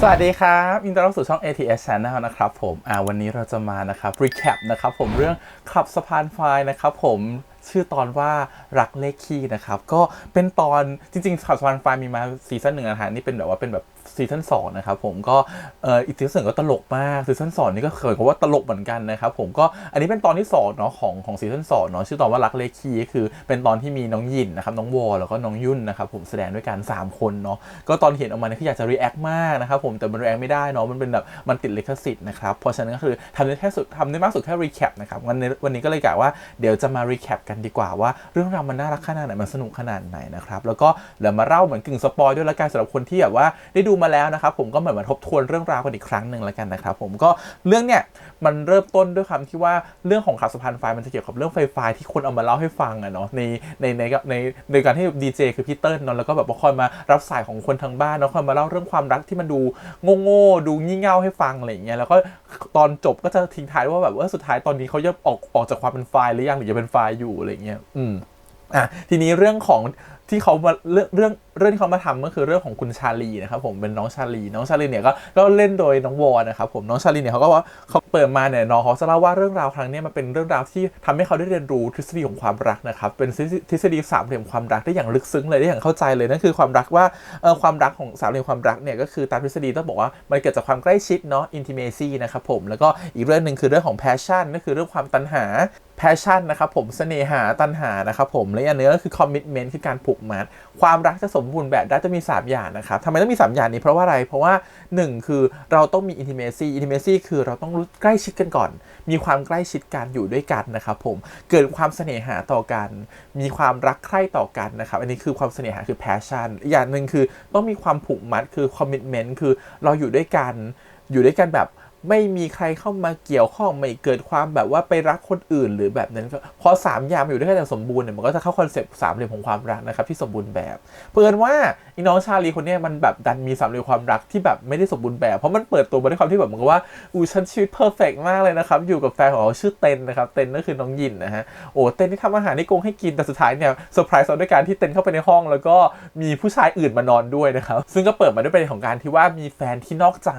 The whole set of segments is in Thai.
สวัสดีครับยินดีต้อนรับสู่ช่อง ATS Channel นะครับผมอ่าวันนี้เราจะมานะครับ recap นะครับผมเรื่องขับสะพานไฟนะครับผมชื่อตอนว่ารักเลขคี่นะครับ ก็เป็นตอนจริงๆขับสะพานไฟมีมาซีซั่นหนึ่งนะฮะนี่เป็นแบบว่าเป็นแบบ ซีซั่นสองนะครับผมก็เอ่ออีกซีซั่นก็ตลกมากซีซั่นสองนี่ก็เคยกับว่าตลกเหมือนกันนะครับผมก็อันนี้เป็นตอนที่สองเนาะของของซีซั่นสองเนาะชื่อตอนว่ารักเลคีก็คือเป็นตอนที่มีน้องยินนะครับน้องวอลแล้วก็น้องยุ่นนะครับผมแสดงด้วยกันสามคนเนาะก็ตอนเห็นออกมาเนี่ยคืออยากจะ react มากนะครับผมแต่มัน react ไม่ได้เนาะมันเป็นแบบมันติดลิขสิทธิ์นะครับเพราะฉะนั้นก็คือทำได้แค่สุดทำได้มากสุดแค่ recap นะครับวันนี้วันนี้ก็เลยกะว่าเดี๋ยวจะมา recap กันดีกว่าว่าเรื่องราวมันน่ารักขนาดไหนมันสนุกขนาดไหนนะครับแล้วก็เดี๋ยวมาเล่าเหมือนกึ่งสปอยด้วยละกันสำหรับคนที่แบบว่าได้ดูมาแล้วนะครับผมก็เหมือนมาทบทวนเรื่องราวกันอีกครั้งหนึ่งละกันนะครับผมก็เรื่องเนี่ยมันเริ่มต้นด้วยคำที่ว่าเรื่องของขับสะพานไฟมันจะเกี่ยวกับเรื่องไฟฟ้าที่คนเอามาเล่าให้ฟังอะเนาะในในในในในการที่ดีเจคือพี่เติ้ลเนาะแล้วก็แบบคอยมารับสายของคนทางบ้านเนาะคอยมาเล่าเรื่องความรักที่มันดูโง่ๆดูงี่เง่าให้ฟังอะไรอย่างเงี้ยแล้วก็ตอนจบก็จะทิ้งท้ายว่าแบบว่าสุดท้ายตอนนี้เขาจะออกออกจากความเป็นไฟล์หรือยังหรือยังเป็นไฟล์อยู่อะไรอย่างเงี้ยอืมอะทีนี้เรื่องของที่เขามาเรื่องเรื่อง เรื่องที่เขามาทำก็คือเรื่องของคุณชาลีนะครับผมเป็นน้องชาลี น้องชาลีเนี่ยก็ก็เล่นโดยน้องวอนะครับผมน้องชาลีเนี่ยเขาก็ว่าเขาเปิดมาเนี่ยน้องเขาจะเล่าว่าเรื่องราวครั้งนี้มันเป็นเรื่องราวที่ทำให้เขาได้เรียนรู้ทฤษฎีของความรักนะครับเป็นทฤษฎีสามเหลี่ยมความรักได้อย่างลึกซึ้งเลยได้อย่างเข้าใจเลยนั่นคือความรักว่าเออความรักของสามเหลี่ยมความรักเนี่ยก็คือตามทฤษฎีต้องบอกว่ามันเกิดจากความใกล้ชิดเนาะ intimacy นะครับผมแล้วก็อีกเรื่องหนึ่งคือเรื่องของ passion ก็คือเรื่องความตัณหา passion นะครับผมเสน่หาตัณหานะครับผมและอันนี้ก็คือ commitment คือการผูกมัดความรักจะสมบูรณ์แบบได้จะมี 3 อย่างนะครับทำไมต้องมี 3 อย่างนี้เพราะว่าอะไร เพราะว่า 1 คือเราต้องมี intimacy intimacy คือเราต้องรู้ใกล้ชิดกันก่อน มีความใกล้ชิดกันอยู่ด้วยกันนะครับผม เกิดความเสน่หาต่อกัน มีความรักใคร่ต่อกันนะครับ อันนี้คือความเสน่หาคือ passion อีกอย่างหนึ่งคือต้องมีความผูกมัดคือ commitment คือเราอยู่ด้วยกัน อยู่ด้วยกันแบบ ไม่มีใครเข้ามาเกี่ยวข้องไม่เกิดความแบบว่าไปรักคนอื่นหรือแบบนั้นก็พอสามอย่างมันอยู่ด้วยกันอย่างสมบูรณ์เนี่ยมันก็จะเข้าคอนเซปต์สามเหลี่ยมของความรักนะครับที่สมบูรณ์แบบเพื่อนว่าอีน้องชาลีคนนี้มันแบบดันมีสามเหลี่ยมความรักที่แบบไม่ได้สมบูรณ์แบบ เพราะมันเปิดตัวมาด้วยความที่แบบเหมือนกับว่าอูฉันชีวิตเพอร์เฟกมากเลยนะครับอยู่กับแฟนของเขาชื่อเต็นนะครับเต็นก็คือน้องยินนะฮะโอ้เต็นที่ทำอาหารนี่กงให้กินแต่สุดท้ายเนี่ยเซอร์ไพรส์เราด้วยการที่เต็นเข้าไปในห้อง แล้วก็มีผู้ชายอื่นมานอนด้วยนะครับซึ่งก็เปิดมาด้วยประเด็นของการที่ว่ามีแฟนที่นอกใจ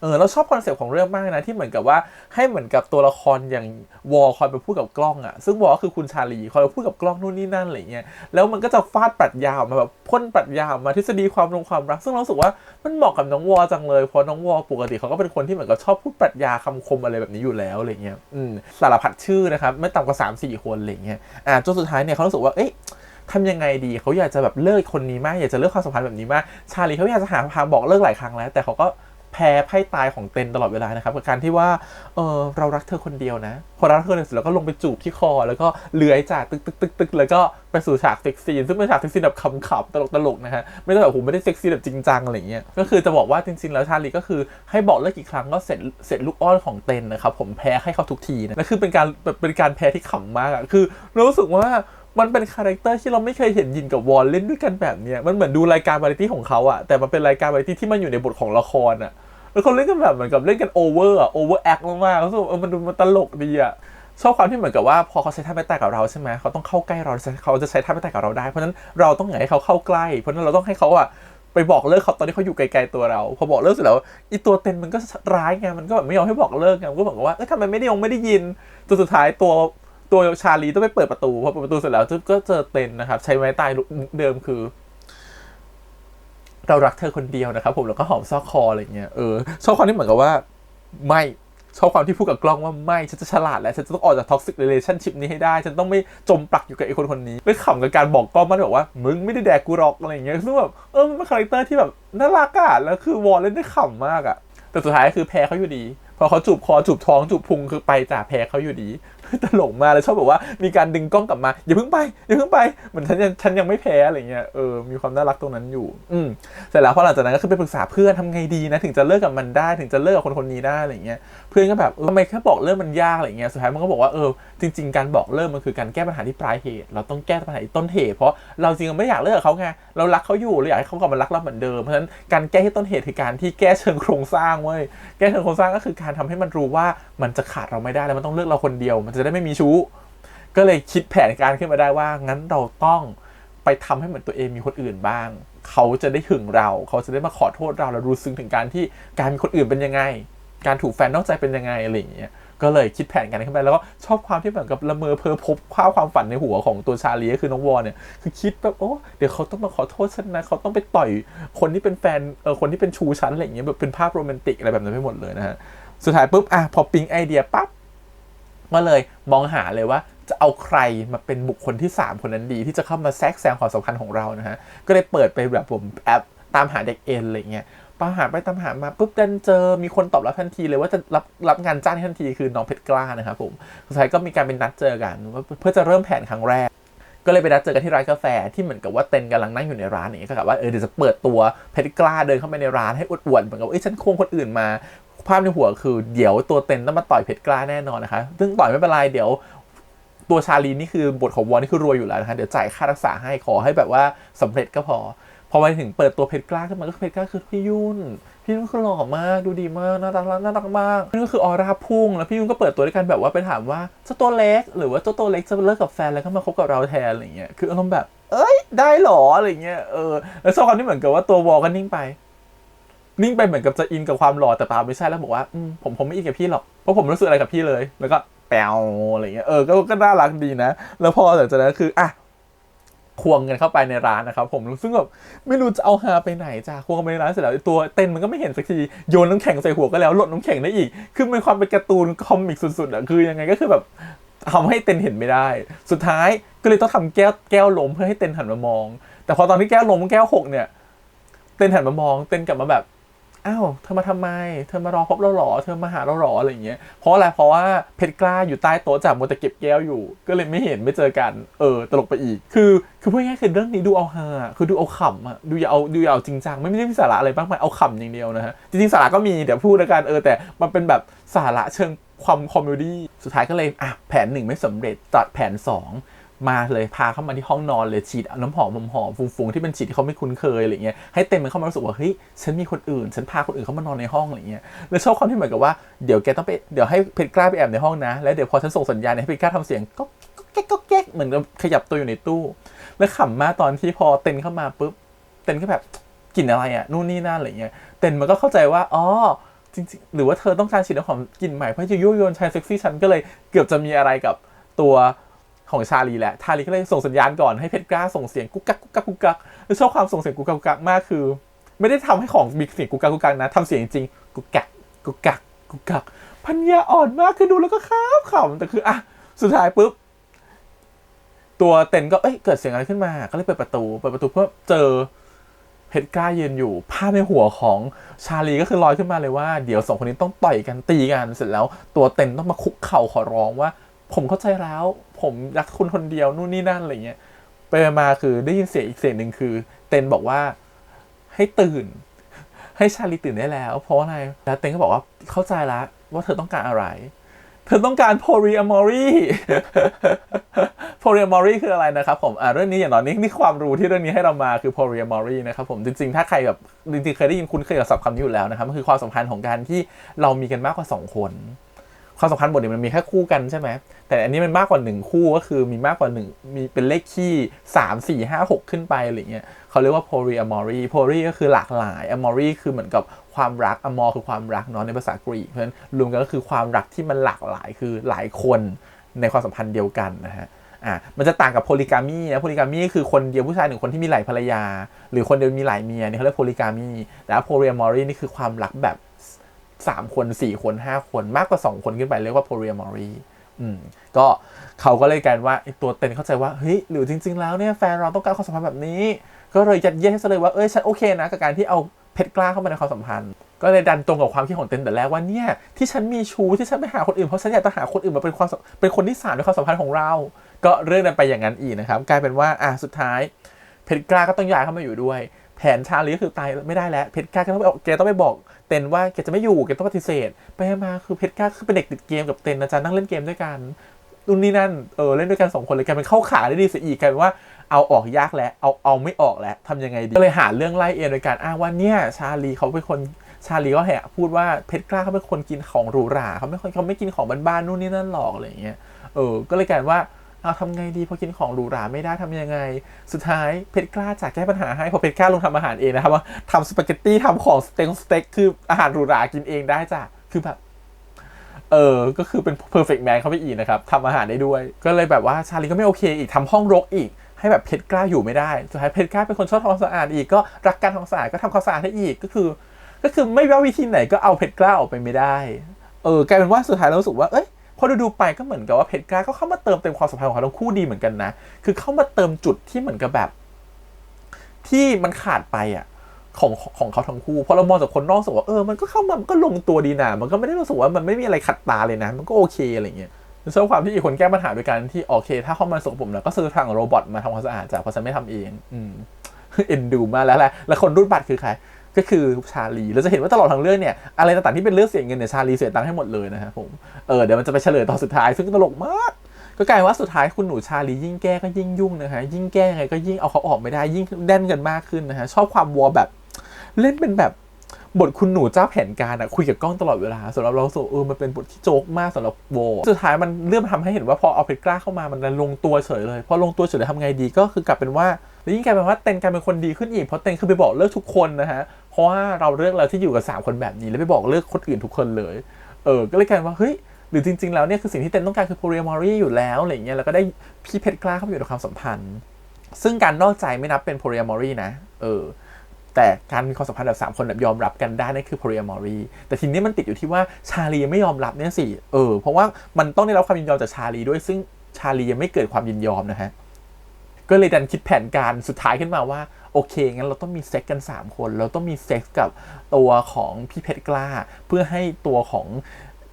เออเราชอบคอนเซปต์ของเรื่องมากนะที่เหมือนกับว่าให้เหมือนกับตัวละครอย่างวอลคอยไปพูดกับกล้องอะซึ่งวอลก็คือคุณชาลีคอยไปพูดกับกล้องนู่นนี่นั่นอะไรเงี้ยแล้วมันก็จะฟาดปรัชญาออกมาแบบพ่นปรัชญาออกมาทฤษฎีความลงความรัก ซึ่งเราสึกว่ามันเหมาะกับน้องวอลจังเลยเพราะน้องวอลปกติเขาก็เป็นคนที่เหมือนกับชอบพูดปรัชญาคำคมอะไรแบบนี้อยู่แล้วอะไรเงี้ยอืมสารพัดชื่อนะครับไม่ต่ำกว่า3 4คนอะไรเงี้ยอ่าจนสุดท้ายเนี่ยเขารู้สึกว่าเอ๊ะทำยังไงดีเขาอยากจะแบบเลิกคนนี้มาก อยากจะเลิกความสัมพันธ์แบบนี้มาก ชาลีเขาอยากจะหาทางบอกเลิกหลายครั้งแล้ว แต่เขาก็ แพ้ไพ่ตายของเต็นตลอดเวลานะครับกับการที่ว่าเออเรารักเธอคนเดียวนะ พอรักเธอเสร็จแล้วก็ลงไปจูบที่คอ แล้วก็เลื้อยจากตึกตึกตึกตึกแล้วก็ไปสู่ฉากเซ็กซี่ซึ่งเป็นฉากเซ็กซี่แบบขำๆตลกตลกๆนะฮะไม่ได้แบบผมไม่ได้เซ็กซี่แบบจริงจังอะไรเงี้ยก็คือจะบอกว่าจริงๆแล้วชาลีก็คือให้บอกเลิกกี่ครั้งก็เสร็จเสร็จลูกอ้อนของเต็นนะครับผมแพ้ให้เขาทุกทีนะและคือเป็นการเป็นการแพ้ที่ขำมากอะคือรู้สึกว่ามันเป็นคาแรคเตอร์ที่เราไม่เคยเห็นยินกับวอลเล่นด้วยกันแบบเนี้ยมันเหมือนดูรายการวาไรตี้ของเขาอะแต่มันเป็นรายการวาไรตี้ที่มันอยู่ในบทของละครอะ แล้วเขาเล่นกันแบบเหมือนกับเล่นกันโอเวอร์อะโอเวอร์แอคมากๆรู้สึกเออมันดูมันตลกดีอะชอบความที่เหมือนกับว่าพอเขาใช้ท่าไม่แตกกับเราใช่ไหมเขาต้องเข้าใกล้เราเขาจะใช้ท่าไม่แตกกับเราได้เพราะฉะนั้นเราต้องอยากให้เขาเข้าใกล้ เพราะนั้นเราต้องให้เขาอะไปบอกเลิกเขาตอนที่เขาอยู่ไกลๆตัวเรา พอบอกเลิกเสร็จแล้วอีตัวเต็นมันก็ร้ายไงมันก็แบบไม่ยอมให้บอกเลิกไงมันก็บอกว่าเออทำไมไม่ได้ยงไม่ได้ยินจนสุดท้ายตัวตัวชาลีต้องไปเปิดประตูพอเปิดประตูเสร็จแล้วก็เจอเต็นนะครับใช้ไม้ตายเดิมคือ เรารักเธอคนเดียวนะครับผมแล้วก็หอมซอกคออะไรเงี้ยเออชอบความที่เหมือนกับว่า ไม่ชอบความที่พูดกับกล้องว่าไม่ ฉันจะฉลาดแล้วฉันจะต้องออกจากท็อกซิกเรลชั่นชิพนี้ให้ได้ ฉันต้องไม่จมปลักอยู่กับไอ้คนคนนี้ไม่ขำกับการบอกกล้องมันบอกว่า มึงไม่ได้แดกกูหรอกอะไรเงี้ยซึ่งแบบเออมันเป็นคาแรคเตอร์ที่แบบน่ารักอะแล้วคือวอลเล่นได้ขำมากอะแต่สุดท้ายคือแพ้เขาอยู่ดี พอเขาจูบคอจูบท้องจูบพุงคือไปจ่าแพ้เขาอยู่ดี ตลกมากเลยชอบบอกว่ามีการดึงกล้องกลับมา อย่าเพิ่งไปอย่าเพิ่งไปเหมือนฉันยังฉันยังไม่แพ้อะไรเงี้ยเออมีความน่ารักตรงนั้นอยู่ อืมเสร็จแล้วพอหลังจากนั้นก็คือไปปรึกษาเพื่อนทำไงดีนะ ถึงจะเลิกกับมันได้ถึงจะเลิกกับคนคนนี้ได้อะไรเงี้ยเพื่อนก็แบบทำไมแค่บอกเลิกมันยากอะไรเงี้ยสุดท้ายมันก็บอกว่าเออจริง ๆ การบอกเลิกมันคือการแก้ปัญหาที่ปลายเหตุ เราต้องแก้ปัญหาที่ต้นเหตุเพราะเราจริงๆไม่อยากเลิกกับเขาไงเรารักเขาอยู่เราอยากให้เขากลับมารักเราเหมือนเดิมเพราะฉะนั้นการแก้ที่ต้นเหตุคือการที่แก้เชิงโครงสร้างเว้ยแก้เชิงโครงสร้างก็คือการทำให้มันรู้ว่ามันจะขาดเราไม่ได้แล้วมันต้องเลิกเราคนเดียวมันจะะได้ไม่มีชู้ ก็เลยคิดแผนการขึ้นมาได้ว่า งั้นเราต้องไปทำให้เหมือนตัวเองมีคนอื่นบ้าง เขาจะได้ถึงเรา เขาจะได้มาขอโทษเรา แล้วรู้ซึ้งถึงการที่การมีคนอื่นเป็นยังไง การถูกแฟนนอกใจเป็นยังไงอะไรอย่างเงี้ย ก็เลยคิดแผนกันขึ้นไปแล้วก็ชอบความที่เหมือนกับละเมอเพอพบภาพความฝันในหัวของตัวชาลีก็คือน้องวอเนี่ย คือคิดแบบโอ้เดี๋ยวเขาต้องมาขอโทษฉันนะ เขาต้องไปต่อยคนที่เป็นแฟน เออคนที่เป็นชูฉันอะไรอย่างเงี้ยแบบเป็นภาพโรแมนติกอะไรแบบนั้นไปหมดเลยนะฮะ สุดท้ายปุ๊บ อะพอปิ๊งไอเดียปั๊บ ก็เลยมองหาเลยว่าจะเอาใครมาเป็นบุคคลที่ 3 คนนั้นดี ที่จะเข้ามาแทรกแซงความสัมพันธ์ของเรานะฮะ ก็เลยเปิดไปแบบผมแอปตามหาเด็กเอ็นอะไรเงี้ยตามหาไปตามหามาปุ๊บดันเจอมีคนตอบรับทันทีเลยว่าจะรับรับงานจ้างทันทีคือน้องเพชรกล้านะครับผมสุดท้ายก็มีการเป็นนัดเจอกัน เพื่อจะเริ่มแผนครั้งแรก ก็เลยไปนัดเจอกันที่ร้านกาแฟที่เหมือนกับว่าเต็นกำลังนั่งอยู่ในร้านอย่างเงี้ยก็กะว่าเออเดี๋ยวจะเปิดตัวเพชรกล้าเดินเข้าไปในร้านให้อวดๆเหมือนกับว่าเอ้ยฉันควงคนอื่นมา ภาพในหัวคือเดี๋ยวตัวเต็นต้องมาต่อยเพชรกล้าแน่นอนนะคะ ซึ่งต่อยไม่เป็นไรเดี๋ยวตัวชาลีนี่คือบทของวอนี่คือรวยอยู่แล้วนะคะเดี๋ยวจ่ายค่ารักษาให้ขอให้แบบว่าสำเร็จก็พอ พอไปถึงเปิดตัวเพชรกล้าขึ้นมาก็เพชรกล้าคือพี่ยุ่น พี่ยุ่นคือหล่อมากดูดีมากน่ารักน่ารักมากนี่ก็คือออร่าพุ่งแล้วพี่ยุ่นก็เปิดตัวด้วยกันแบบว่าไปถามว่าเจ้าตัวเล็ก หรือว่าเจ้าตัวเล็กจะเลิกกับแฟนแล้วก็มาคบกับเราแทนอะไรเงี้ยคืออารมณ์แบบ เอ้ยได้หรออะไรเงี้ยเออแล้วชอบความที่เหมือนกับว่าตัววอก็นิ่งไป นิ่งไปเหมือนกับจะอินกับความหล่อแต่เปล่าไม่ใช่แล้วบอกว่าผมผมไม่อินกับพี่หรอกเพราะผมรู้สึกอะไรกับพี่เลย แล้วก็แปวอะไรเงี้ยเออก็ก็น่ารักดีนะ แล้วพอหลังจากนั้นคืออะควงกันเข้าไปในร้านนะครับผมซึ่งแบบไม่รู้จะเอาฮาไปไหนจ้าควงกันไปในร้านเสร็จแล้วตัวเต้นมันก็ไม่เห็นสักทีโยนน้ำแข็งใส่หัวก็แล้วหลดน้ำแข็งได้อีก คือมันความเป็นการ์ตูนคอมิกสุดๆอะคือยังไงก็คือแบบทำให้เต้นเห็นไม่ได้ สุดท้ายก็เลยต้องทำแก้วแก้วล้มเพื่อให้เต้นหันมามอง แต่พอตอนที่แก้วล้มแก้วหกเนี่ย เต้นหันมามอง เต้นกลับมาแบบ อ้าวเธอมาทำไม เธอมารอพบเราหรอ เธอมาหาเราหรออะไรอย่างเงี้ย เพราะอะไร เพราะว่าเพชรกล้าอยู่ใต้โต๊ะจากมัวแต่เก็บแก้วอยู่ ก็เลยไม่เห็นไม่เจอกัน เออ ตลกไปอีก คือ คือพูดง่ายๆคือเรื่องนี้ดูเอาฮาคือดูเอาขำอะดูอย่าเอา ดูอย่าเอาจริงจัง ไม่ไม่ได้มีสาระอะไรบ้างมายเอาขำอย่างเดียวนะฮะ จริงๆสาระก็มีเดี๋ยวพูดแล้วกัน เออ แต่มันเป็นแบบสาระเชิงความคอมเมดี้ สุดท้ายก็เลย อะ แผนหนึ่งไม่สำเร็จตัดแผนสอง มาเลยพาเข้ามาที่ห้องนอนเลยฉีดน้ำหอมหอมฟุ้งๆที่เป็นฉีดที่เขาไม่คุ้นเคยอะไรเงี้ยให้เต็มมันเข้ามารู้สึกว่าเฮ้ยฉันมีคนอื่น ฉันพาคนอื่นเข้ามานอนในห้องอะไรเงี้ยแล้วชอบความที่เหมือนกับว่าเดี๋ยวแกต้องไปเดี๋ยวให้เพชรกล้าไปแอบในห้องนะ แล้วเดี๋ยวพอฉันส่งสัญญาณให้เพชรกล้าทำเสียงก็แก๊กก็แก๊กเหมือนกับขยับตัวอยู่ในตู้ แล้วขำมากตอนที่พอเต็นเข้ามาปุ๊บเต็นก็แบบกลิ่นอะไรอะนู่นนี่นั่นอะไรเงี้ยเต็นมันก็เข้าใจว่าอ๋อจริงๆหรือว่าเธอต้องการฉีดน้ำหอมกลิ่นใหม่เพื่อจะยั่วยวนชายเซ็กซี่ฉันก็เลยเกือบจะมีอะไรกับตัว ของชาลีแหละชาลีก็เลยส่งสัญญาณก่อนให้เพชรกล้าส่งเสียงกุ๊กกักกุ๊กกักกุ๊กกักแล้วชอบความส่งเสียงกุ๊กกักกุ๊กกักมากคือ ไม่ได้ทำให้ของมีเสียงกุ๊กกักกุ๊กกักนะทำเสียงจริงกุ๊กกักกุ๊กกักกุ๊กกักพันยาอ่อนมากคือดูแล้วก็ขำขำแต่คืออะสุดท้ายปุ๊บตัวเต็นก็เอ้ยเกิดเสียงอะไรขึ้นมา ก็เลยเปิดประตูเปิดประตูเพื่อเจอเพชรกล้ายืนอยู่ภาพในหัวของชาลีก็คือลอยขึ้นมาเลยว่าเดี๋ยวสองคนนี้ต้องต่อยกันตีกันเสร็จแล้ว ตัวเต็นต้องมาคุกเข่าขอร้องว่า ผมเข้าใจแล้ว ผมรักคุณคนเดียวนู่นนี่นั่นอะไรเงี้ยไปมาคือได้ยินเสียงอีกเสียงหนึ่งคือ เต็นบอกว่าให้ตื่น ให้ชาลีตื่นได้แล้ว เพราะอะไรแล้วเต็นก็บอกว่าเข้าใจล้วว่าเธอต้องการอะไร เธอต้องการโพลีอะมอรีโพลีอะมอรีคืออะไรนะครับผมอ่าเรื่องนี้อย่างน้อยนี่นี่ความรู้ที่เรื่องนี้ให้เรามาคือโพลีอะมอรีนะครับผมจริงๆ ถ้าใครแบบจริงๆเคยได้ยินคุ้นเคยกับศัพท์คำนี้อยู่แล้วนะครับมันคือความสัมพันธ์ของการที่เรามีกันมากกว่าสองคน ความสัมพันธ์บทเนี่ยมันมีแค่คู่กันใช่ไหมแต่อันนี้มันมากกว่าหนึ่งคู่ก็คือมีมากกว่าหนึ่งมีเป็นเลขคี่สามสี่ห้าหกขึ้นไปอะไรเงี้ยเขาเรียกว่า polyamory poly ก็คือหลากหลาย amory คือเหมือนกับความรัก amor คือความรักเนาะในภาษากรีกเพราะฉะนั้นรวมกันก็คือความรักที่มันหลากหลายคือหลายคนในความสัมพันธ์เดียวกันนะฮะอะมันจะต่างกับโพลิกามีนะโพลิกามีคือคนเดียวผู้ชายหนึ่งคนที่มีหลายภรรยา หรือคนเดียวมีหลายเมียเนี่ยเขาเรียกโพลิกามีแต่โพลีอมอรีนี่คือความรักแบบ สามคนสี่คนห้าคนมากกว่าสองคนขึ้นไปเรียกว่า polyamory อืมก็เขาก็เลยกลายว่าไอตัวเต็นเข้าใจว่าเฮ้ยหรือจริง ๆ แล้วเนี่ยแฟนเราต้องการความสัมพันธ์แบบนี้ ก็เลยยัดเยียดให้ซะเลยว่าเอ้ยฉันโอเคนะกับการที่เอาเพชรกล้าเข้ามาในความสัมพันธ์ ก็เลยดันตรงกับความคิดของเต็นแต่แรกว่าเนี่ยที่ฉันมีชู้ที่ฉันไปหาคนอื่นเพราะฉันอยากจะหาคนอื่นมาเป็นความสัมเป็นคนที่สามในความสัมพันธ์ของเรา ก็เรื่องนั้นไปอย่างนั้นอีกนะครับกลายเป็นว่าอะสุดท้ายเพชรกล้าก็ต้องย้ายเข้ามาอยู่ด้วย แผนชาลีก็คือตายไม่ได้แล้วเพชรกล้าก็ต้องไปแกต้องไปบอก เต็นว่าแกจะไม่อยู่แกต้องปฏิเสธ ไปมาคือเพชรกล้าคือเป็นเด็กติดเกมกับเต็นนะจ๊ะนั่งเล่นเกมด้วยกันนู่นนี่นั่นเออเล่นด้วยกันสองคนเลยกลายเป็นเข้าขาได้ดีเสียอีกกลายเป็นว่าเอาออกยากแล้วเอาเอาไม่ออกแล้วทำยังไงดีก็เลยหาเรื่องไล่เอ็นโดยการอ้างว่าเนี่ยชาลีเขาเป็นคนชาลีก็แหะพูดว่าเพชรกล้าเขาเป็นคนกินของหรูหราเขาไม่ค่อยเขาไม่กินของบ้านๆนู่นนี่นั่นหรอกอะไรอย่างเงี้ยเออก็เลยกลายว่า เอาทำไงดีพอกินของหรูหราไม่ได้ทำยังไง สุดท้ายเพชรกล้าจากแก้ปัญหาให้พอเพชรกล้าลงทำอาหารเองนะครับว่าทำสปาเกตตี้ทำของสเต็กสเต็กคืออาหารหรูหรากินเองได้จ้ะคือแบบเออ ก็คือเป็น perfect man เข้าไปอีกนะครับทำอาหารได้ด้วย ก็เลยแบบว่าชาลีก็ไม่โอเคอีกทำห้องรกอีก ให้แบบเพชรกล้าอยู่ไม่ได้ สุดท้ายเพชรกล้าเป็นคนชอบทำความสะอาดอีก ก็รักการทำความสะอาดก็ทำความสะอาดให้อีก ก็คือ ก็คือไม่ว่าวิธีไหนก็เอาเพชรกล้าออกไปไม่ได้ เออกลายเป็นว่าสุดท้ายเรารู้สึกว่า เอ้ย อดูดูไปก็เหมือนกับว่าเพชรกล้าก็เข้ามาเติมเต็มความสัมพันธ์ของเขาทั้งคู่ดีเหมือนกันนะ คือเข้ามาเติมจุดที่เหมือนกับแบบ ที่มันขาดไปอะของของเขาทั้งคู่พอเรามองจากคนนอกสึกว่าเออมันก็เข้ามามันก็ลงตัวดีนะมันก็ไม่ได้รู้สึกว่ามันไม่มีอะไรขัดตาเลยนะ มันก็โอเคอะไรเงี้ยชอบความที่อีกคนแก้ปัญหาโดยการที่โอเค ถ้าเข้ามาสกปรกแล้วก็ซื้อทางโรบอทมาทำความสะอาดจ้ะเพราะฉันไม่ทำเอง อืมเอ็นดูมากแล้วแหละแล้วคนรุ่นบัตรคือใคร ก็คือชาลีเราจะเห็นว่าตลอดทั้งเรื่องเนี่ยอะไรต่างๆที่เป็นเรื่องเสียเงินเนี่ยชาลีเสียตังค์ให้หมดเลยนะครับผมเออเดี๋ยวมันจะไปเฉลยตอนสุดท้ายซึ่งตลกมาก ก็กลายว่าสุดท้ายคุณหนูชาลียิ่งแก้ก็ยิ่งยุ่งนะฮะยิ่งแก้ยังไงก็ยิ่งเอาเขาออกไม่ได้ยิ่งแน่นกันมากขึ้นนะฮะชอบความวอแบบเล่นเป็นแบบบทคุณหนูเจ้าแผนการอะคุยกับกล้องตลอดเวลาสำหรับเราโซเออมันเป็นบทที่โจกมากสำหรับโวสุดท้ายมันเริ่มทำให้เห็นว่าพอเอาเพชรกล้าเข้ามามันลงตัวเฉยเลย พอลงตัวเฉยเลยทำไงดีก็คือกลายเป็นว่า แล้วยิ่งกลายเป็นว่าเต็นกลายเป็นคนดีขึ้นอีกเพราะเต็นคือไปบอกเลิกทุกคนนะฮะเพราะว่าเราเลือกแล้วที่อยู่กับสามคนแบบนี้แล้วไปบอกเลิกคนอื่นทุกคนเลยเออก็เลยกลายเป็นว่าเฮ้ยหรือจริงๆแล้วเนี่ยคือสิ่งที่เต็นต้องการคือโพลีมอรีอยู่แล้วอะไรเงี้ยแล้วก็ได้พี่เพชรกล้าเข้ามาอยู่ในความสัมพันธ์ ซึ่งการนอกใจไม่นับเป็นโพลีมอรีนะเออแต่การมีความสัมพันธ์แบบสามคนแบบยอมรับกันได้นั่นคือ polyamory แต่ทีนี้มันติดอยู่ที่ว่าชาลียังไม่ยอมรับเนี่ยสิ เออ เพราะว่ามันต้องได้รับความยินยอมจากชาลีด้วย ซึ่งชาลียังไม่เกิดความยินยอมนะฮะ ก็เลยดันคิดแผนการสุดท้ายขึ้นมาว่า โอเค งั้นเราต้องมีเซ็กกัน 3 คน เราต้องมีเซ็กกับตัวของพี่เพชรกล้า เพื่อให้ตัวของ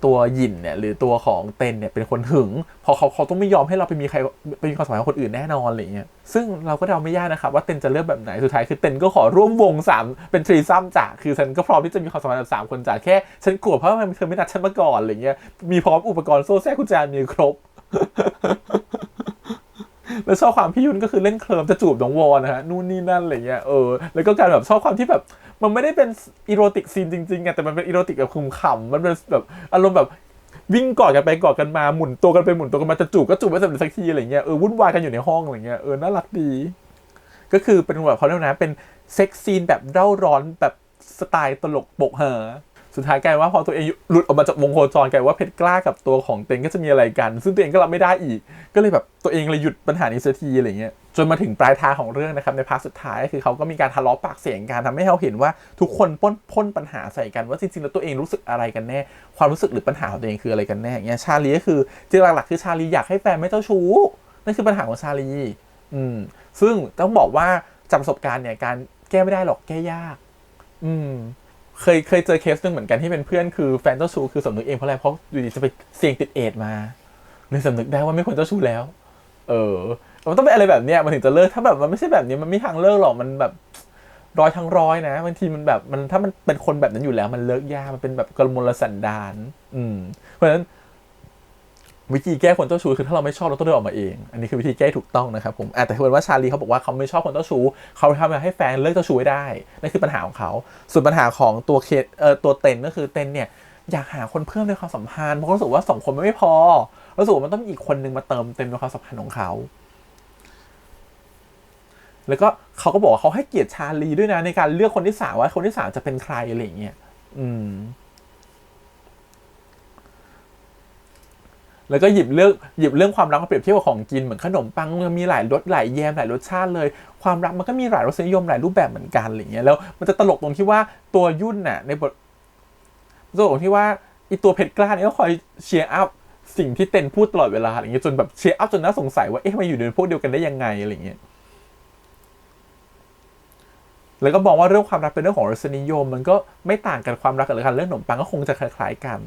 ตัวยินเนี่ยหรือตัวของเต็นเนี่ยเป็นคนหึง พอเขาเขาต้องไม่ยอมให้เราไปมีใครไปมีความสัมพันธ์กับคนอื่นแน่นอนอะไรเงี้ยซึ่งเราก็เดาไม่ยากนะครับว่าเต็นจะเลือกแบบไหนสุดท้ายคือเต็นก็ขอร่วมวงสามเป็นทรีซัมจ่าคือฉันก็พร้อมที่จะมีความสัมพันธ์กับสามคนจ่าแค่ฉันกลัวเพราะว่าเธอไม่นัดฉันมาก่อนอะไรเงี้ยมีพร้อมอุปกรณ์โซ่แทรกกุญแจมีครบ แล้วชอบความพี่ยุนก็คือเล่นเคลิมจะจูบน้องวอนะฮะนู่นนี่นั่นอะไรเงี้ยเออแล้วก็การแบบชอบความที่แบบมันไม่ได้เป็นอีโรติกซีนจริงๆไงแต่มันเป็นอีโรติกแบบคุมขำมันเป็นแบบอารมณ์แบบวิ่งกอดกันไปกอดกันมาหมุนตัวกันไปหมุนตัวกันมาจะจูบก็จูบไม่สำเร็จสักทีอะไรเงี้ยเออวุ่นวายกันอยู่ในห้องอะไรเงี้ยเออน่ารักดี ก็คือเป็นแบบเขาเรียกนะเป็นเซ็กซีนแบบเร่าร้อนแบบสไตล์ตลกโปกฮา สุดท้ายกลายว่าพอตัวเองหลุดออกมาจากวงโคจรกลายว่าเพชรกล้ากับตัวของเต็งก็จะมีอะไรกัน ซึ่งตัวเองก็รับไม่ได้อีก ก็เลยแบบตัวเองเลยหยุดปัญหานี้สักทีอะไรเงี้ยจนมาถึงปลายทางของเรื่องนะครับในพาร์ทสุดท้ายก็คือเขาก็มีการทะเลาะปากเสียงกันทำให้เราเห็นว่าทุกคนพ่นพ่นปัญหาใส่กันว่าจริงๆแล้วตัวเองรู้สึกอะไรกันแน่ ความรู้สึกหรือปัญหาของตัวเองคืออะไรกันแน่เงี้ยชาลีก็คือจริงหลักๆคือชาลีอยากให้แฟนไม่เจ้าชู้นั่นคือปัญหาของชาลีอืมซึ่งต้องบอกว่าจากประสบการณ์เนี่ยการแก้ไม่ได้หรอกแก้ยาก อืม เคยเคยเจอเคสหนึ่งเหมือนกันที่เป็นเพื่อนคือแฟนเจ้าชู้คือสำนึกเองเพราะอะไรเพราะอยู่ดีจะไปเสี่ยงติดเอดมาเลยสำนึกได้ว่าไม่ควรเจ้าชู้แล้ว เออ มันต้องเป็นอะไรแบบเนี้ยมันถึงจะเลิกถ้าแบบมันไม่ใช่แบบนี้มันไม่ทางเลิกหรอกมันแบบร้อยทั้งร้อยนะบางทีมันแบบมันถ้ามันเป็นคนแบบนั้นอยู่แล้ว มันเลิกยากมันเป็นแบบกลมลสันดาน อืมเพราะฉะนั้น วิธีแก้คนเจ้าชู้คือถ้าเราไม่ชอบเราต้องเดินออกมาเอง อันนี้คือวิธีแก้ถูกต้องนะครับผมแต่เพื่อนว่าชาลีเขาบอกว่าเขาไม่ชอบคนเจ้าชู้เขาทำให้แฟนเลิกเจ้าชู้ได้นั่นคือปัญหาของเขา ส่วนปัญหาของตัวเคเอ่อตัวเต็นก็คือเต็นเนี่ยอยากหาคนเพิ่มในความสัมพันธ์เพราะรู้สึกว่าสองคนไม่พอรู้สึกว่ามันต้องมีอีกคนนึงมาเติมเต็มในความสัมพันธ์ของเขาแล้วก็เขาก็บอกว่าเขาให้เกียรติชาลีด้วยนะในการเลือกคนที่สามว่าคนที่สามจะเป็นใครอะไรอย่างเงี้ยอืม แล้วก็หยิบเรื่องหยิบเรื่องความรักมาเปรียบเทียบกับของกินเหมือนขนมปังมันมีหลายรสหลายแยมหลายรสชาติเลย ความรักมันก็มีหลายรสนิยมหลายรูปแบบเหมือนกันอะไรเงี้ยแล้วมันจะตลกตรงที่ว่าตัวยุ่นน่ะในบทตลกตรงที่ว่าอีตัวเพชรกล้าเนี่ยก็คอยเชียร์อัพสิ่งที่เต็นพูดตลอดเวลาอะไรเงี้ยจนแบบเชียร์อัพจนน่าสงสัยว่าเอ๊ะมาอยู่ในพวกเดียวกันได้ยังไงอะไรเงี้ยแล้วก็มองว่าเรื่องความรักเป็นเรื่องของรสนิยม มันก็ไม่ต่างกันความรักกับเรื่องขนมปังก็คงจะคล้ายๆกัน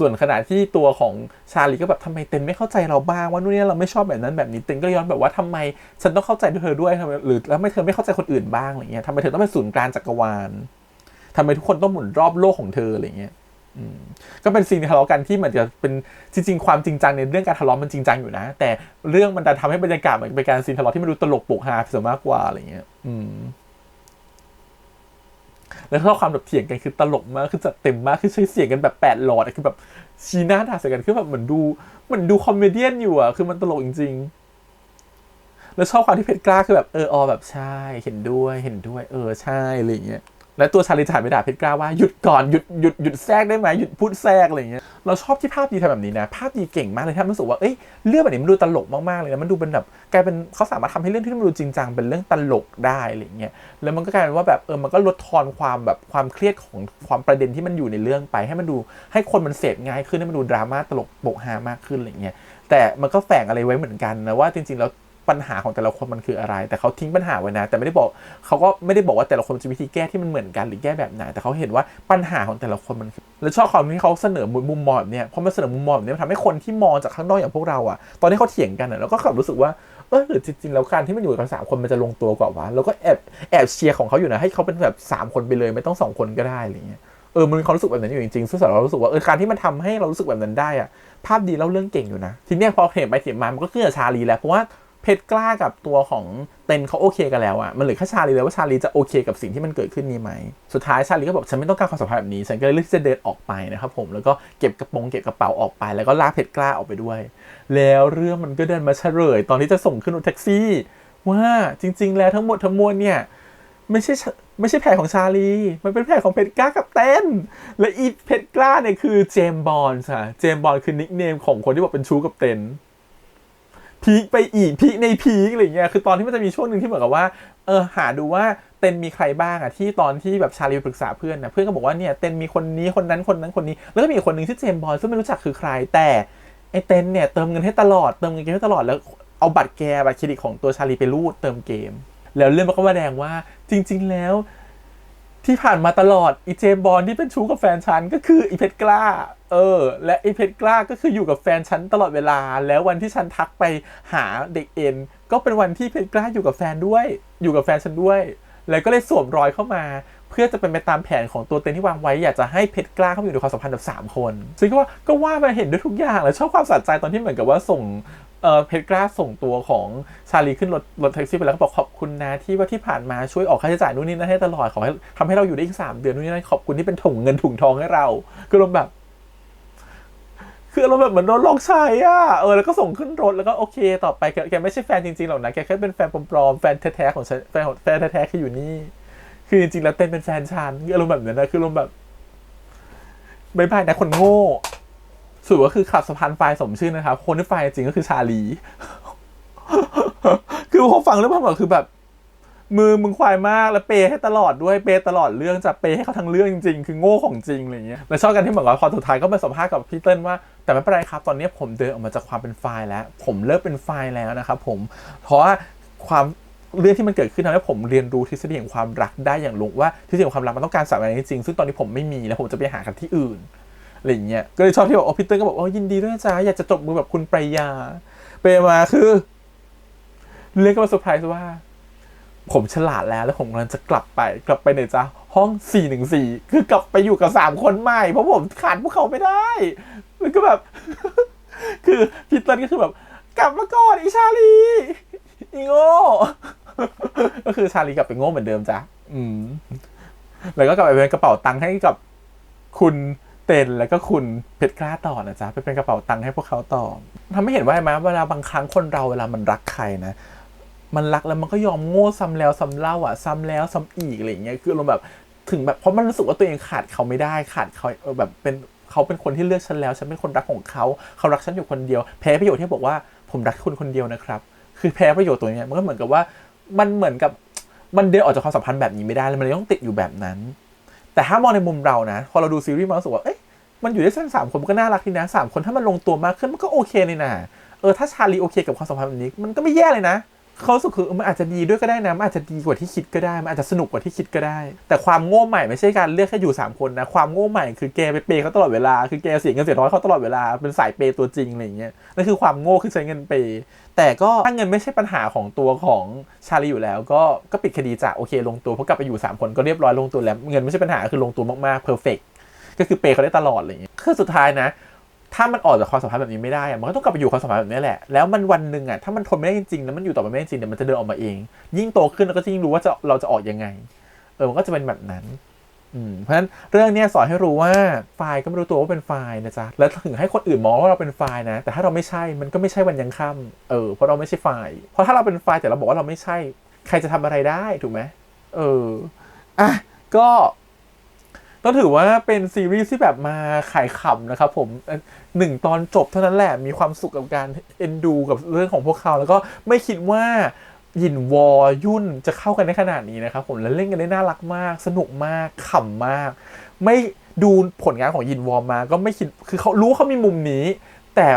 ส่วนขณะที่ตัวของชาลีก็แบบทำไมเต็นไม่เข้าใจเราบ้างว่านู่นนี่เราไม่ชอบแบบนั้นแบบนี้เต็นก็ย้อนแบบว่าทำไมฉันต้องเข้าใจเธอด้วยทำไมหรือแล้วไม่เธอไม่เข้าใจคนอื่นบ้างอะไรเงี้ยทำไมเธอต้องเป็นศูนย์กลางจักรวาลทำไมทุกคนต้องหมุนรอบโลกของเธออะไรเงี้ยก็เป็นสิ่งที่ทะเลาะกันที่เหมือนจะเป็นจริง ๆ ความจริงจังในเรื่องการทะเลาะมันจริงจังอยู่นะ แต่เรื่องมันดันทำให้บรรยากาศมันเป็นการซีนทะเลาะที่มันดูตลกโปกฮาเสียมากกว่าอะไรเงี้ย อืม แล้วข้อความแบบเถียงกันคือตลกมากคือจัดเต็มมากคือใช้เสียงกันแบบแปดหลอดคือแบบชี้หน้าด่าใส่กันคือแบบเหมือนดูเหมือนดูคอมเมดี้อยู่อะคือมันตลกจริง ๆ แล้วชอบความที่เพชรกล้าคือแบบเอออแบบใช่เห็นด้วยเห็นด้วย เออใช่อะไรอย่างเงี้ย แล้วตัวชาลีถ่ายไปด่าเพชรกล้าว่าหยุดก่อนหยุดหยุดหยุดแทรกได้ไหมหยุดพูดแทรกอะไรอย่างเงี้ยเราชอบที่ภาพดีทำแบบนี้นะ ภาพดีเก่งมากเลยที่รู้สึกว่าเอ้ยเรื่องแบบนี้มันดูตลกมากๆเลยนะมันดูเป็นแบบกลายเป็นเขาสามารถทำให้เรื่องที่มันดูจริงจังเป็นเรื่องตลกได้อะไรอย่างเงี้ยแล้วมันก็กลายเป็นว่าแบบเออมันก็ลดทอนความแบบความเครียดของความประเด็นที่มันอยู่ในเรื่องไป ให้มันดูให้คนมันเสพง่ายขึ้นให้มันดูดราม่าตลกโปกฮามากขึ้นอะไรอย่างเงี้ยแต่มันก็แฝงอะไรไว้เหมือนกันนะว่าจริงๆแล้ว ปัญหาของแต่ละคนมันคืออะไร แต่เขาทิ้งปัญหาไว้นะ แต่ไม่ได้บอกเขาก็ไม่ได้บอกว่าแต่ละคนจะวิธีแก้ที่มันเหมือนกันหรือแก้แบบไหน แต่เขาเห็นว่าปัญหาของแต่ละคนมันแล้วชอบความที่เขาเสนอมุมมองแบบเนี้ยพอมาเสนอมุมมองแบบนี้มันทำให้คนที่มองจากข้างนอกอย่างพวกเราอะตอนที่เขาเถียงกันอะแล้วก็ขับรู้สึกว่าเออหรือจริงๆแล้วการที่มันอยู่กันสามคนมันจะลงตัวกว่าวะแล้วก็แอบแอบเชียร์ของเขาอยู่นะให้เขาเป็นแบบสามคนไปเลยไม่ต้องสองคนก็ได้อะไรเงี้ยเออมันมีความรู้สึกแบบนั้นอยู่จริงๆซึ่งสำหรับเรารู้สึกว่าเออการที่มันทำให้เรารู้สึกแบบนั้นได้อะภาพดีเล่าเรื่องเก่งอยู่นะ ทีเนี้ยพอเห็นไปเห็นมามันก็ขึ้นกับชาลีแล้วเพราะว่า เพชรกล้ากับตัวของเต็นเขาโอเคกันแล้วอะมันเหลือแค่ชาลีแล้วว่าชาลีจะโอเคกับสิ่งที่มันเกิดขึ้นนี้ไหม สุดท้ายชาลีก็บอกฉันไม่ต้องการความสัมพันธ์แบบนี้ ฉันก็เลยเลือกที่จะเดินออกไปนะครับผมแล้วก็เก็บกระโปรงเก็บกระเป๋าออกไป แล้วก็ลากเพชรกล้าออกไปด้วย แล้วเรื่องมันก็เดินมาเฉลยตอนที่จะส่งขึ้นรถแท็กซี่ ว่าจริง ๆ แล้วทั้งหมดทั้งมวลเนี่ยไม่ใช่ไม่ใช่แผนของชาลี มันเป็นแผนของเพชรกล้ากับเต้น และอีเพชรกล้าเนี่ยคือเจมบอลค่ะเจมบอลคือนิกเนมของคนที่บอกเป็นชู้กับเต้น พีคไปอีกพีคในพีคอะไรเงี้ยคือตอนที่มันจะมีช่วงหนึ่งที่เหมือนกับว่าเออหาดูว่าเต็นมีใครบ้างอะที่ตอนที่แบบชาลีปรึกษาเพื่อนนะเพื่อนก็บอกว่าเนี่ยเต็นมีคนนี้คนนั้นคนนั้นคนนี้ แล้วก็มีคนหนึ่งที่เจมบอลซึ่งไม่รู้จักคือใครแต่ไอเต็นเนี่ยเติมเงินให้ตลอดเติมเงินให้ตลอดแล้วเอาบัตรแกบัตรเครดิตของตัวชาลีไปรูดเติมเกม แล้วเรื่องมันก็มาแดงว่าจริง ๆ แล้ว ที่ผ่านมาตลอดอีเจมบอลที่เป็นชู้กับแฟนฉันก็คืออีเพชรกล้า เออ และอีเพชรกล้าก็คืออยู่กับแฟนฉันตลอดเวลา แล้ววันที่ฉันทักไปหาเด็กเอ็น ก็เป็นวันที่เพชรกล้าอยู่กับแฟนด้วย อยู่กับแฟนฉันด้วย แล้วก็เลยสวมรอยเข้ามา เพื่อจะเป็นไปตามแผนของตัวเต็นที่วางไว้ อยากจะให้เพชรกล้าเข้ามาอยู่ในความสัมพันธ์แบบสามคนซึ่งก็ว่าก็ว่ามาเห็นด้วยทุกอย่างแล้วชอบความสะใจตอนที่เหมือนกับว่าส่ง เออเพชรกล้าส่งตัวของชาลีขึ้นรถรถแท็กซี่ไปแล้วก็บอกขอบคุณนะที่ว่าที่ผ่านมาช่วยออกค่าใช้จ่ายนู่นนี่นั่นให้ตลอดขอให้ทำให้เราอยู่ได้อีกสามเดือนนู่นนี่นั่นขอบคุณที่เป็นถุงเงินถุงทองให้เราคือเราแบบ คือเราแบบเหมือนโดนลอกใช้อะเออแล้วก็ส่งขึ้นรถแล้วก็โอเค ต่อไปแกแกไม่ใช่แฟนจริงๆหรอกนะแกแค่เป็นแฟนปลอมๆแฟนแท้ๆของฉันแฟนแฟนแท้ๆคืออยู่นี่ คือจริงๆแล้วเต้นเป็นแฟนฉันคืออารมณ์แบบนั้นนะคืออารมณ์แบบบายบายนะคนโง่ สุดก็คือขับสะพานไฟสมชื่อนะครับ คนที่ไฟจริงก็คือชาลี คือพอฟังเรื่องมันแบบคือแบบ มือมึงควายมากแล้วเปย์ให้ตลอดด้วยเปย์ตลอดเรื่องจะเปย์ให้เขาทั้งเรื่องจริงๆ คือโง่ของจริงอะไรเงี้ยแล้วชอบกันที่เหมือนกับพอสุดท้ายก็มาสัมภาษณ์กับพี่เติ้ลว่า แต่ไม่เป็นไรครับ ตอนนี้ผมเดินออกมาจากความเป็นไฟล์แล้ว ผมเลิกเป็นไฟล์แล้วนะครับผมเพราะว่าความเรื่องที่มันเกิดขึ้นทำให้ผมเรียนรู้ทฤษฎีแห่งความรักได้อย่างลงว่าทฤษฎีแห่งความรักมันต้องการสาระจริงซึ่งตอนนี้ผมไม่มีแล้วผมจะไปหากันที่อื่น อะไรเงี้ยก็เลยชอบที่บอกโอ้พี่เติ้ลก็บอกโอ้ยินดีด้วยนะจ้าอยากจะจบมือแบบคุณปรยาไปมาคือเรื่องก็มาเซอร์ไพรส์ว่า ผมฉลาดแล้วแล้วผมกำลังจะกลับไป กลับไปไหนจ๊ะห้อง414คือกลับไปอยู่กับ3คนใหม่เพราะผมขาดพวกเขาไม่ได้แล้วก็แบบ คือพีเตอร์ก็คือแบบ กลับมาก่อนอีชาลีอีโง่ก็คือชาลีกลับไปโง่เหมือนเดิมจ้ะอืม แล้วก็กลับไปเป็นกระเป๋าตังค์ให้กับคุณ เต็นแล้วก็คุณเพชรกล้าต่อนะจ๊ะไปเป็นกระเป๋าตังค์ให้พวกเขาต่อทำให้เห็นว่าไหมเวลาบางครั้งคนเราเวลามันรักใครนะมันรักแล้วมันก็ยอมโง่ซ้ำแล้วซ้ำเล่าอะซ้ำแล้วซ้ำอีกอะไรอย่างเงี้ยคือเราแบบถึงแบบเพราะมันรู้สึกว่าตัวเองขาดเขาไม่ได้ขาดเขาแบบเป็นเขาเป็นคนที่เลือกฉันแล้วฉันเป็นคนรักของเขาเขารักฉันอยู่คนเดียว แพ้ประโยชน์ที่บอกว่าผมรักคุณคนเดียวนะครับ คือแพ้ประโยชน์ตัวเนี้ยมันก็เหมือนกับว่ามันเหมือนกับมันเดินออกจากความสัมพันธ์แบบนี้ไม่ได้แล้วมันเลยต้องติดอยู่แบบนั้น แต่ถ้ามองในมุมเรานะ พอเราดูซีรีส์มารู้สึกว่าเอ๊ะ มันอยู่ได้สั้นสามคนมันก็น่ารักดีนะสามคนถ้ามันลงตัวมากขึ้นมันก็โอเคเลยนะเออถ้าชาลีโอเคกับความสัมพันธ์แบบนี้มันก็ไม่แย่เลยนะเขาสุดคือมันอาจจะดีด้วยก็ได้นะมันอาจจะดีกว่าที่คิดก็ได้มันอาจจะสนุกกว่าที่คิดก็ได้ แต่ความโง่ใหม่ไม่ใช่การเลือกแค่อยู่ 3 คนนะ ความโง่ใหม่คือแกไปเปย์เขาตลอดเวลาคือแกเสียเงินเสียน้อยเขาตลอดเวลาเป็นสายเปย์ตัวจริงอะไรเงี้ยนั่นคือความโง่คือใช้เงินเปย์แต่ก็ถ้าเงินไม่ใช่ปัญหาของตัวของชาลีอยู่แล้ว ก็ก็ปิดคดีจ้ะโอเคลงตัวเพราะกลับไปอยู่ 3 คนก็เรียบร้อยลงตัวแล้ว เงินไม่ใช่ปัญหาคือลงตัวมากๆเพอร์เฟก ก็คือเปย์เขาได้ตลอดอะไรอย่างเงี้ยคือสุดท้ายนะ ถ้ามันออกจากความสัมพันธ์แบบนี้ไม่ได้อะมันก็ต้องกลับไปอยู่ความสัมพันธ์แบบนี้แหละ แล้วมันวันหนึ่งอะถ้ามันทนไม่ได้จริงๆแล้วมันอยู่ต่อไปไม่ได้จริงเดี๋ยวมันจะเดินออกมาเอง ยิ่งโตขึ้นเราก็ยิ่งรู้ว่าจะเราจะออกยังไง เออมันก็จะเป็นแบบนั้นอืมเพราะฉะนั้นเรื่องเนี้ยสอนให้รู้ว่าไฟล์ก็ไม่รู้ตัวว่าเป็นไฟล์นะจ๊ะ แล้วถึงให้คนอื่นมองว่าเราเป็นไฟล์นะ แต่ถ้าเราไม่ใช่ มันก็ไม่ใช่วันยังค่ำเออ เพราะเราไม่ใช่ไฟล์ เพราะถ้าเราเป็นไฟล์แต่เราบอกว่าเราไม่ใช่ ใครจะทำอะไรได้ถูกไหมเออ อะ ก็ ต้องถือว่าเป็นซีรีส์ที่แบบมาขายขำนะครับผมหนึ่งตอนจบเท่านั้นแหละมีความสุขกับการเอ็นดูกับเรื่องของพวกเขา แล้วก็ไม่คิดว่าหยินวอยุ่นจะเข้ากันได้ขนาดนี้นะครับผมแล้วเล่นกันได้น่ารักมาก สนุกมากขำมาก ไม่ดูผลงานของยินวอมาก็ไม่คิดคือเขารู้เขามีมุมนี้ แต่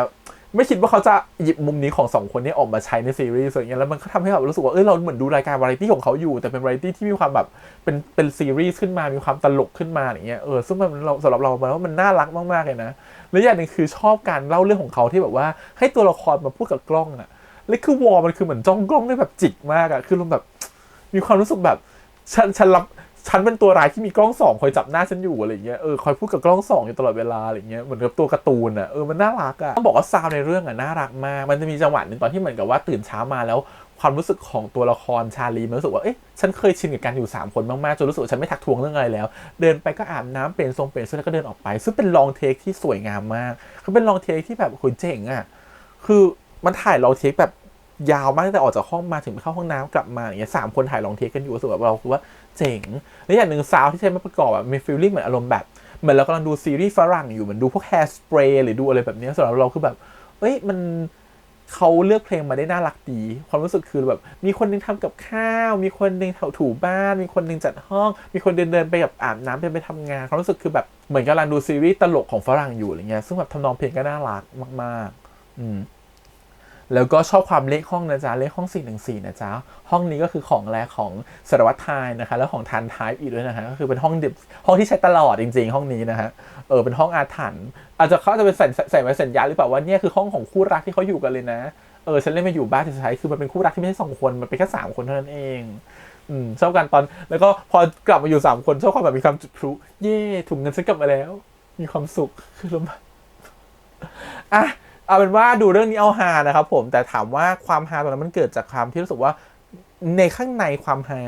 ไม่คิดว่าเขาจะหยิบมุมนี้ของสองคนนี้ออกมาใช้ในซีรีส์อะไรเงี้ยแล้วมันก็ทำให้เรารู้สึกว่าเอ้ยเราเหมือนดูรายการวาไรตี้ของเขาอยู่ แต่เป็นวาไรตี้ที่มีความแบบเป็นเป็นซีรีส์ขึ้นมามีความตลกขึ้นมาอย่างเงี้ยเออซึ่งมันเราสำหรับเรามันว่ามันน่ารักมากๆเลยนะและอย่างหนึ่งคือชอบการเล่าเรื่องของเขาที่แบบว่าให้ตัวละครมาพูดกับกล้องอะแล้วคือวอลมันคือเหมือนจ้องกล้องได้แบบจิกมากอะคือเราแบบมีความรู้สึกแบบฉันฉันรับ ฉันเป็นตัวร้ายที่มีกล้องสองคอยจับหน้าฉันอยู่อะไรเงี้ยเออคอยพูดกับกล้องสองอยู่ตลอดเวลาอะไรเงี้ยเหมือนกับตัวการ์ตูนอะเออมันน่ารักอะต้องบอกว่าซาวในเรื่องอะน่ารักมากมันจะมีจังหวะหนึ่งตอนที่เหมือนกับว่าตื่นเช้ามาแล้วความรู้สึกของตัวละครชาลีมันรู้สึกว่า เอ๊ะ ฉันเคยชินกับการอยู่สามคนมาก ๆ จนรู้สึกว่าฉันไม่ทักทวงเรื่องอะไรแล้ว เดินไปก็อาบน้ำเปลี่ยนทรงเปลี่ยนเสื้อแล้วก็เดินออกไป ซึ่งเป็นลองเทคที่สวยงามมากคือเป็นลองเทคที่แบบโหเจ๋งอะ คือมันถ่ายลองเทคแบบ ยาวมากตั้งแต่ออกจากห้องมาถึงไปเข้าห้องน้ำกลับมาอย่างเงี้ยสามคนถ่ายลองเทคกันอยู่รู้สึกแบบเราคือว่าเจ๋งและอย่างหนึ่งซาวที่ใช้มาประกอบแบบมีฟีลลิ่งเหมือนอารมณ์แบบเหมือนเรากำลังดูซีรีส์ฝรั่งอยู่เหมือนดูพวกแฮร์สเปรย์หรือดูอะไรแบบนี้สำหรับเราคือแบบเอ้ยมันเขาเลือกเพลงมาได้น่ารักดี ความรู้สึกคือแบบ มีคนหนึงทำกับข้าว มีคนหนึงเถาถูบ้าน มีคนหนึงจัดห้อง มีคนเดินเดินไปแบบอาบน้ำไปไปทำงานความรู้สึกคือแบบเหมือนกำลังดูซีรีส์ตลกของฝรั่งอยู่อะไรเงี้ยซึ่งแบบทำนองเพลงก็น่ารักมาก ๆ อืม แล้วก็ชอบความเลขห้องนะจ๊ะ เลขห้อง 414 นะจ๊ะ ห้องนี้ก็คือของแรกของสารวัตรไทยนะคะ แล้วของทันไทป์อีกด้วยนะฮะ ก็คือเป็นห้องเดิบห้องที่ใช้ตลอดจริง ๆ ห้องนี้นะฮะ เออ เป็นห้องอาถรรพ์ อาจจะเขาจะเป็นใส่ใส่ใส่ไว้สัญญาหรือเปล่าว่าเนี่ยคือห้องของคู่รักที่เขาอยู่กันเลยนะ เออ ฉันเล่นมาอยู่บ้านสุดท้ายคือมันเป็นคู่รักที่ไม่ใช่สองคน มันเป็นแค่สามคนเท่านั้นเองอืมชอบกันตอน แล้วก็พอกลับมาอยู่สามคนชอบความแบบมีความจุดพลุ เย่ถุงเงินฉันกลับมาแล้ว มีความสุข คือลมอะ เอาเป็นว่าดูเรื่องนี้เอาฮานะครับผมแต่ถามว่าความฮาตรงนั้นมันเกิดจากความที่รู้สึกว่าในข้างในความฮา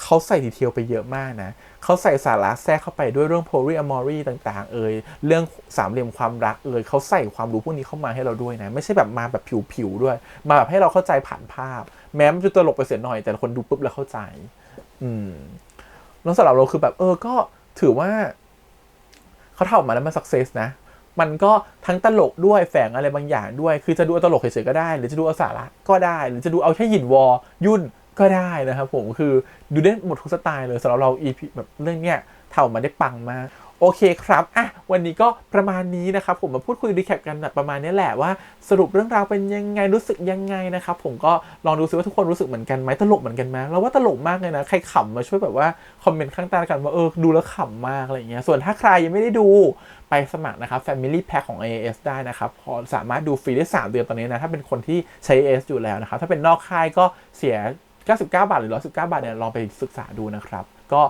เขาใส่ดีเทลไปเยอะมากนะเขาใส่สาระแทรกเข้าไปด้วยเรื่อง polyamory ต่างๆ เอ่ยเรื่องสามเหลี่ยมความรักเอ่ยเขาใส่ความรู้พวกนี้เข้ามาให้เราด้วยนะ ไม่ใช่แบบมาแบบผิวๆด้วย มาแบบให้เราเข้าใจผ่านภาพ แม้มันจะตลกไปเสียหน่อย แต่คนดูปุ๊บแล้วเข้าใจ อืมแล้วสำหรับเราคือแบบเออก็ถือว่าเขาทำออกมาแล้วมันสักเซสนะ มันก็ทั้งตลกด้วยแฝงอะไรบางอย่างด้วย คือจะดูตลกเฉยๆก็ได้ หรือจะดูเอาสาระก็ได้ หรือจะดูเอาแค่หยินวอยุ่นก็ได้นะครับผมคือดูได้หมดทุกสไตล์เลยสำหรับเรา EP แบบเรื่องเนี้ยทำออกมาได้ปังมาก โอเคครับอะวันนี้ก็ประมาณนี้นะครับผมมาพูดคุยรีแคปกันแบบประมาณนี้แหละว่าสรุปเรื่องราวเป็นยังไงรู้สึกยังไงนะครับผมก็ลองดูซิว่าทุกคนรู้สึกเหมือนกันไหมตลกเหมือนกันไหมเราว่าตลกมากเลยนะใครขำมาช่วยแบบว่าคอมเมนต์ข้างใต้กันว่าเออดูแล้วขำมากอะไรเงี้ยส่วนถ้าใครยังไม่ได้ดูไปสมัครนะครับ Family Pack ของ AAS ได้นะครับพอสามารถดูฟรีได้ 3 เดือนตอนนี้นะถ้าเป็นคนที่ใช้ AAS อยู่แล้วนะครับถ้าเป็นนอกค่ายก็เสีย 99 บาทหรือ 119 บาทเนี่ยลองไปศึกษาดูนะครับก็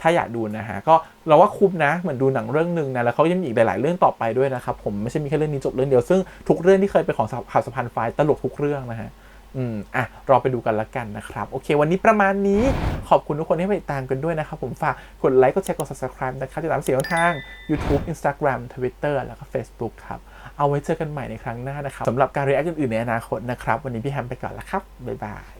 ถ้าอยากดูนะฮะก็เราว่าคุ้มนะเหมือนดูหนังเรื่องหนึ่งนะแล้วเขายังมีอีกหลายๆเรื่องต่อไปด้วยนะครับผมไม่ใช่มีแค่เรื่องนี้จบเรื่องเดียวซึ่งทุกเรื่องที่เคยเป็นของข่าวสะพานไฟตลกทุกเรื่องนะฮะอืมอะรอไปดูกันละกันนะครับ โอเค วันนี้ประมาณนี้ขอบคุณทุกคนที่ติดตามกันด้วยนะครับ ผมฝากกดไลค์กดแชร์กด subscribe นะครับติดตามเสียงทาง YouTube Instagram Twitter แล้วก็ Facebook ครับเอาไว้เจอกันใหม่ในครั้งหน้านะครับสำหรับการ react อื่นๆในอนาคตนะครับ วันนี้พี่แฮมไปก่อนละครับบ๊ายบาย